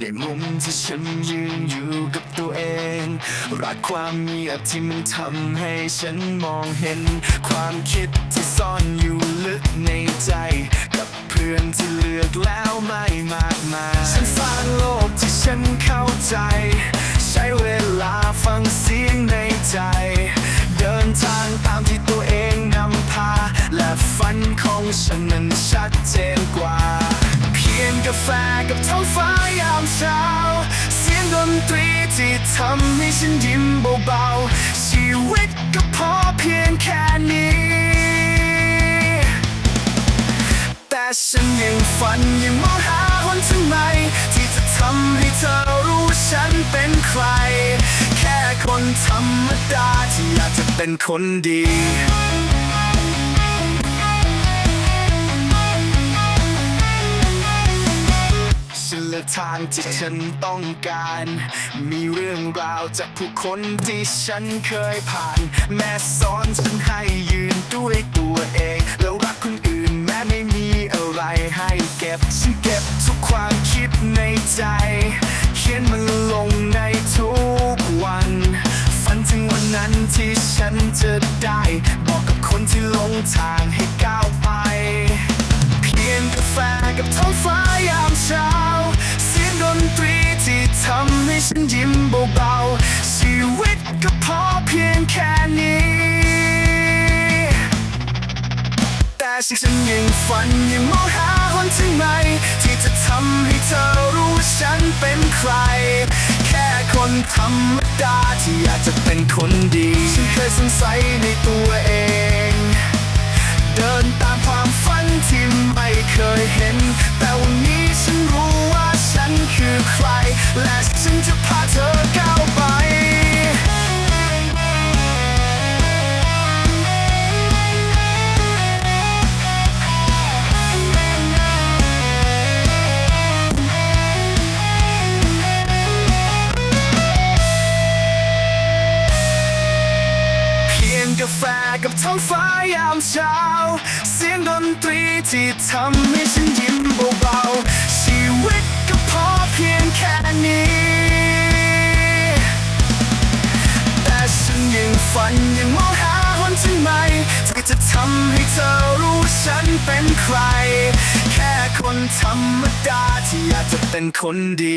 ในมุมที่ฉันยืนอยู่กับตัวเอง รักความเงียบที่มันทำให้ฉันมองเห็น ความคิดที่ซ่อนอยู่ลึกในใจ กับเพื่อนที่เลือกแล้วไม่มากมายฉันสร้างโลกที่ฉันเข้าใจ ใช้เวลาฟังเสียงในใจ เดินทางตามที่ตัวเองนำพา และฝันของฉันนั้นชัดเจนกว่า เพียงกาแฟกับท้องฟ้ายาม ที่ทำให้ฉันยิ้มเบาๆ ชีวิตก็พอเพียงแค่นี้ แต่ฉันยังฝันยังมองหาหนทางใหม่ที่จะทำให้เธอรู้ว่าฉันเป็นใคร แค่คนธรรมดาที่อยากจะเป็นคนดี ทางที่ฉันต้องการ มีเรื่องราวจากผู้คนที่ฉันเคยผ่าน แม่สอนฉันให้ยืนด้วยตัวเอง แล้วรักคนอื่นแม้ไม่มีอะไรให้เก็บ ฉันเก็บทุกความคิดในใจ เขียนมันลงในทุกวัน ฝันถึงวันนั้นที่ฉันจะได้ บอกกับคนที่ลงทางให้ก้าวไป ฉันยิ้มเบาๆชีวิตก็พอเพียงแค่นี้ แต่ฉันยังฝันยังมองหาหนทางใหม่ที่จะทำให้เธอรู้ว่าฉันเป็นใคร แค่คนธรรมดาที่อยากจะเป็นคนดี ฉันเคยสงสัยในตัวเอง แฟกับท้องฟ้ายามเช้า เสียงดนตรีที่ทำให้ฉันยิ้มเบาๆ ชีวิตก็พอเพียงแค่นี้ แต่ฉันยังฝันยังมองหาหนทางใหม่ที่จะทำให้เธอรู้ฉันเป็นใคร แค่คนธรรมดาที่อยากจะเป็นคนดี